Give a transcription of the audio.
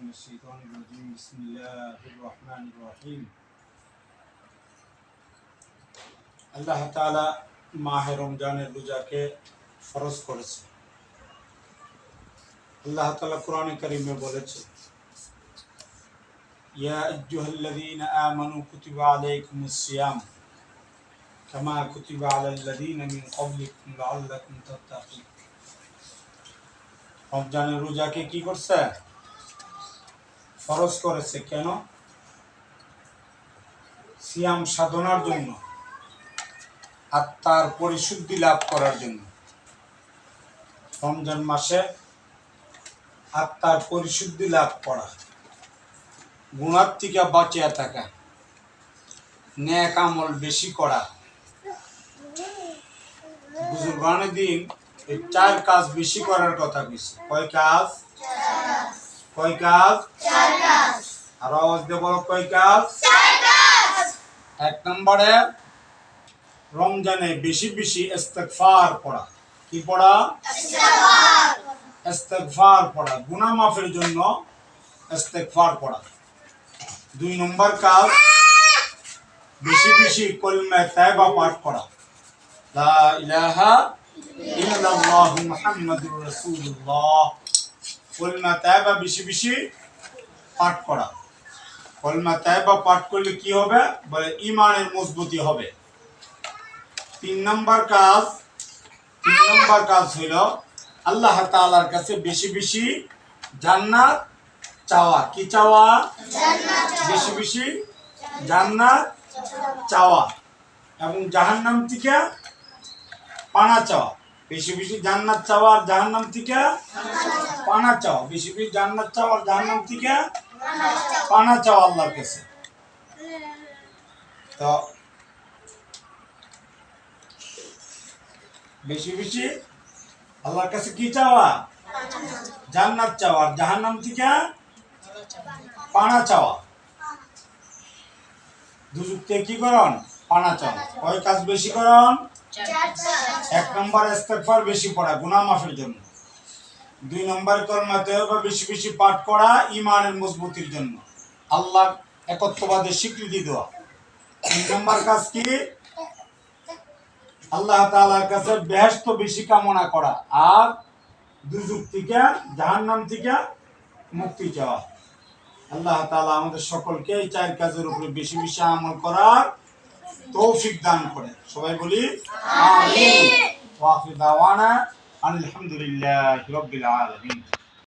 من الشيطان الرجيم بسم الله الرحمن الرحيم আল্লাহ তাআলা মাহে রমজানের রোজাকে ফরজ করেছে আল্লাহ তাআলা কোরআনে কারিমে বলেছে ইয়া আইয়ুহাল্লাযীনা আমানু কুতিবা আলাইকুমুস সিয়াম কামা কুতিবা আলাল্লাযীনা মিন ক্বাবলিকুম লাআল্লাকুম তাত্তাকুন রমজানের রোজাকে কি করছে ফরজ করেছে কেন? সিয়াম সাধনার জন্য আত্মার পরিশুদ্ধি লাভ করার জন্য। রমজান মাসে আত্মার পরিশুদ্ধি লাভ করা। গুণার থেকে বাঁচিয়া থাকা। ন্যাক আমল বেশি করা। বুজুর্গানে দিন এই চার কাজ বেশি করার কথা কইছে। কয় কাজ? কয় কাজ? আর আওয়াজ দিয়ে বলো কয় কাজ? এক নম্বরে রমজানে বেশি বেশি ইস্তেগফার পড়া। কি পড়া? ইস্তেগফার। পড়া। গুনাহ মাফের জন্য ইস্তেগফার পড়া। দুই নম্বর কাজ বেশি বেশি কলমে তাইবা পাঠ করা। লা ইলাহা ইল্লাল্লাহু মুহাম্মাদুর রাসূলুল্লাহ। কলমা তাইবা বেশি বেশি পাঠ করা। কলমা তাইবা পাঠ করলে কি হবে? বলে ইমানের মজবুতি হবে। তিন নম্বর কাজ, তিন নম্বর কাজ হইল আল্লাহ তাআলার কাছে বেশি বেশি জান্নাত চাওয়া। কি চাওয়া? বেশি বেশি জান্নাত চাওয়া। এবং জাহান্নাম থেকে পানা চাওয়া। বেশি বেশি জান্নাত চাওয়া আর জাহান্নাম থেকে পানা চাওয়া। বেশি বেশি জান্নাত চাওয়া আর জাহান্নাম থেকে পানা চাওয়া আল্লাহর কাছে। তো বেশি বেশি আল্লাহর কাছে কি চাওয়া? জান্নাত চাওয়া আর জাহান্নাম থেকে পানা চাওয়া। দুযুক্তে কি করন? পানা চাওয়া। কয় কাজ বেশি করন? এক নম্বর ইস্তেগফার বেশি পড়া, গুনাহ মাফের জন্য। দুই নম্বর কলমা তওবা বেশি বেশি পাঠ করা ইমানের মজবুতির জন্য। আল্লাহ একত্ববাদের স্বীকৃতি দেওয়া। তিন নম্বর কাজ কি? আল্লাহ তাআলার কাছে বেহেশত বেশি কামনা করা আর দুযুগ থেকে, জাহান্নাম থেকে মুক্তি চাওয়া। আল্লাহ তাআলা আমাদের সকলকে এই চার কাজের উপরে বেশি বেশি আমল করার তৌফিক দান করে সবাই বলি আমিন। ওয়া আখির দাওয়ানা আলহামদুলিল্লাহি রাব্বিল আলামিন।